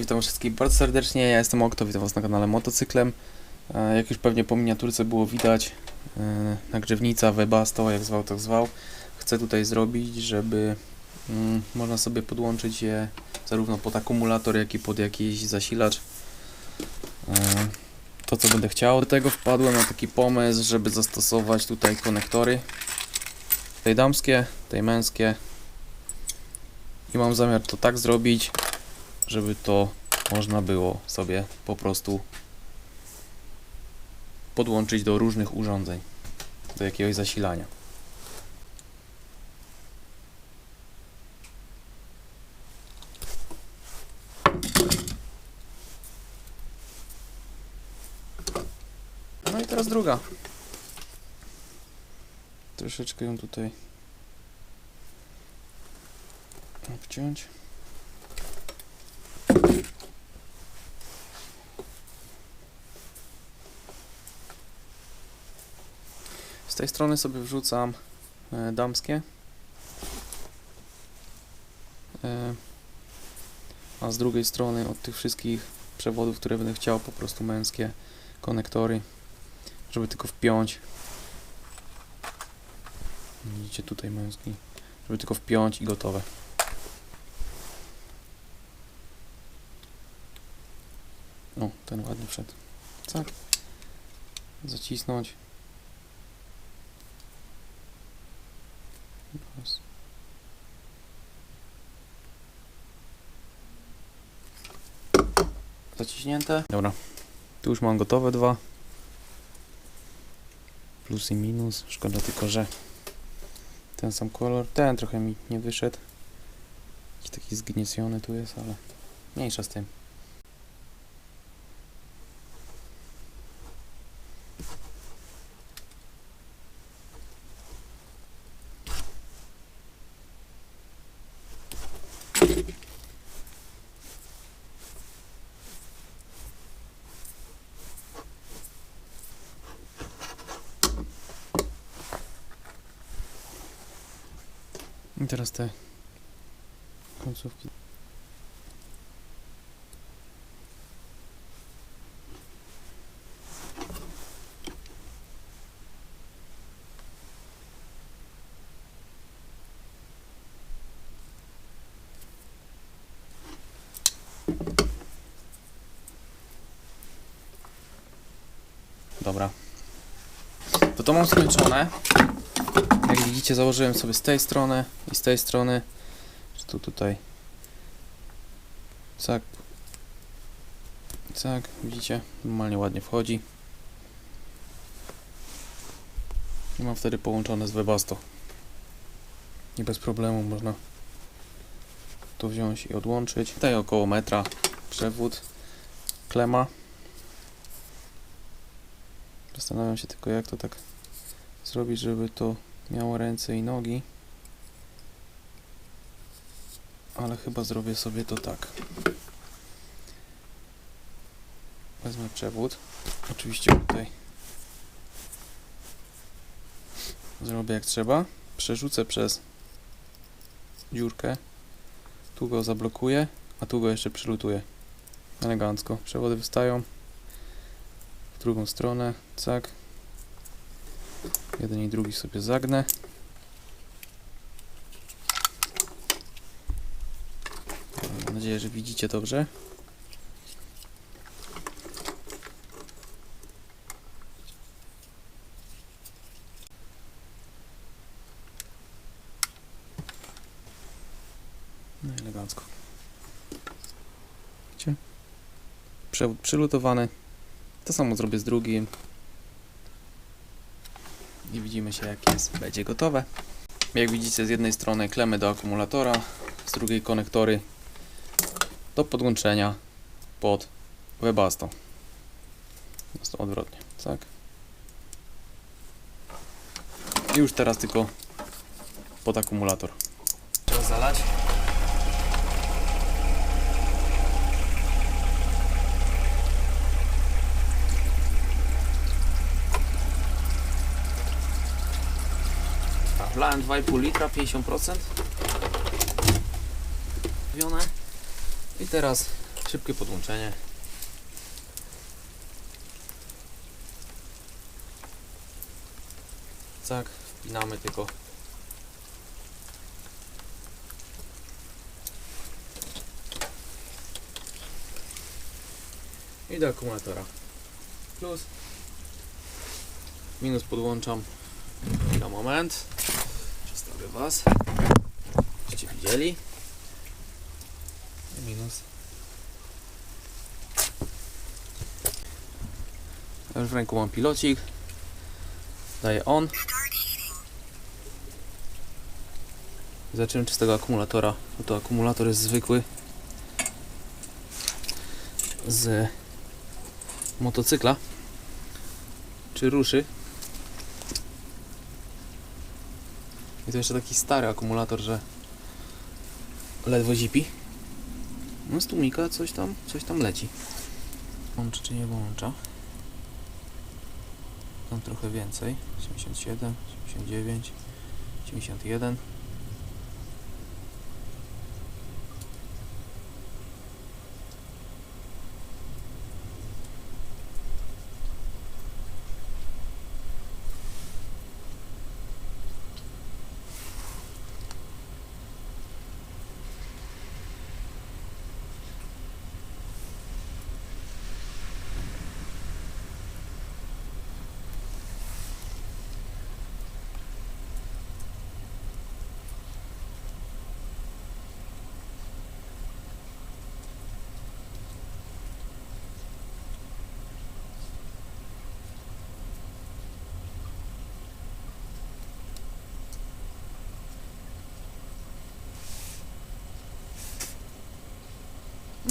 Witam wszystkich bardzo serdecznie, ja jestem Okto, witam was na kanale Motocyklem. E, Jak już pewnie po miniaturce było widać, e, nagrzewnica Webasto, jak zwał tak zwał, chcę tutaj zrobić, żeby mm, można sobie podłączyć je zarówno pod akumulator, jak i pod jakiś zasilacz. E, To co będę chciał. Do tego wpadłem na taki pomysł, żeby zastosować tutaj konektory. Tej damskie, tej męskie. I mam zamiar to tak zrobić, żeby to można było sobie po prostu podłączyć do różnych urządzeń, do jakiegoś zasilania. No i teraz druga. Troszeczkę ją tutaj obciąć. Z tej strony sobie wrzucam e, damskie. E, a z drugiej strony od tych wszystkich przewodów, które będę chciał, po prostu męskie konektory, żeby tylko wpiąć. Widzicie tutaj męski, żeby tylko wpiąć i gotowe. O, ten ładnie wszedł. Tak. Zacisnąć. Zaciśnięte. Dobra. Tu już mam gotowe dwa. Plus i minus. Szkoda tylko, że ten sam kolor. Ten trochę mi nie wyszedł. Jakiś taki zgnieciony tu jest, ale mniejsza z tym. I teraz te końcówki. Dobra. To to mam skończone. Jak widzicie, założyłem sobie z tej strony i z tej strony. Tu tutaj. Cak. Cak, widzicie? Normalnie ładnie wchodzi. I mam wtedy połączone z Webasto. I bez problemu można to wziąć i odłączyć. Tutaj około metra przewód, klema. Zastanawiam się tylko jak to tak zrobić, żeby to miało ręce i nogi. Ale chyba zrobię sobie to tak. Wezmę przewód. Oczywiście tutaj zrobię jak trzeba. Przerzucę przez dziurkę. Tu go zablokuję, a tu go jeszcze przylutuję. Elegancko. Przewody wystają. W drugą stronę. Cak. Jeden i drugi sobie zagnę. Mam nadzieję, że widzicie dobrze. No elegancko. Przylutowany. To samo zrobię z drugim widzimy się jak jest, będzie gotowe. Jak widzicie z jednej strony klemy do akumulatora, z drugiej konektory do podłączenia pod Webasto. Jest to odwrotnie, tak? I już teraz tylko pod akumulator. Trzeba zalać. Wlałem 2,5 litra, 50%. Wione. I teraz Szybkie podłączenie. Tak, wpinamy tylko. I do akumulatora. Plus. Minus podłączam. Na moment. Przedstawię Was. Żeście widzieli. Minus. Już w ręku mam pilocik. Daję on. Zaczynam czystego akumulatora. bo to akumulator jest zwykły. Z motocykla. Czy ruszy? To jeszcze taki stary akumulator, że ledwo zipi. No z tłumika coś tam, coś tam leci. Włącza czy nie włącza? Tam trochę więcej. 77, 79, 91.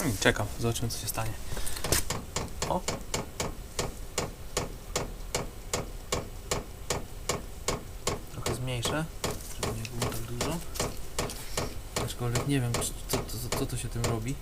I czekam, zobaczymy co się stanie. O! Trochę zmniejszę, żeby nie było tak dużo. Aczkolwiek nie wiem, czy- co, co, co to się tym robi.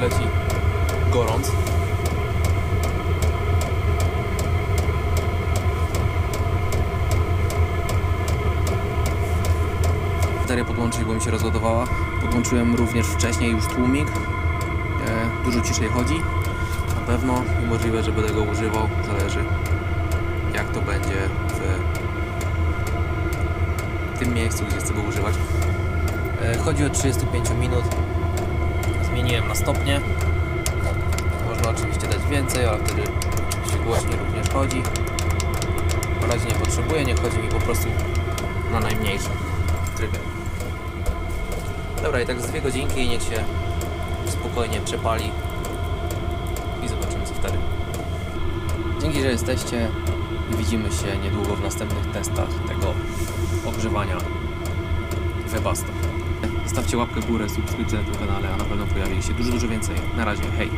Leci gorąc. Bateria podłączyć, bo mi się rozładowała. Podłączyłem również wcześniej już tłumik. E, dużo ciszej chodzi. Na pewno i możliwe, że będę go używał. Zależy jak to będzie w tym miejscu, gdzie chcę go używać. E, chodzi o 35 minut. Zmieniłem na stopnie. Można oczywiście dać więcej, ale wtedy oczywiście głośniej również chodzi. Na razie nie potrzebuję, nie chodzi mi po prostu na najmniejszym trybie. Dobra, i tak z dwie godzinki niech się spokojnie przepali i zobaczymy co wtedy. Dzięki, że jesteście i widzimy się niedługo w następnych testach tego ogrzewania Webasto. Zostawcie łapkę w górę, subskrypcję na tym kanale, a na pewno pojawi się dużo, dużo więcej. Na razie, hej!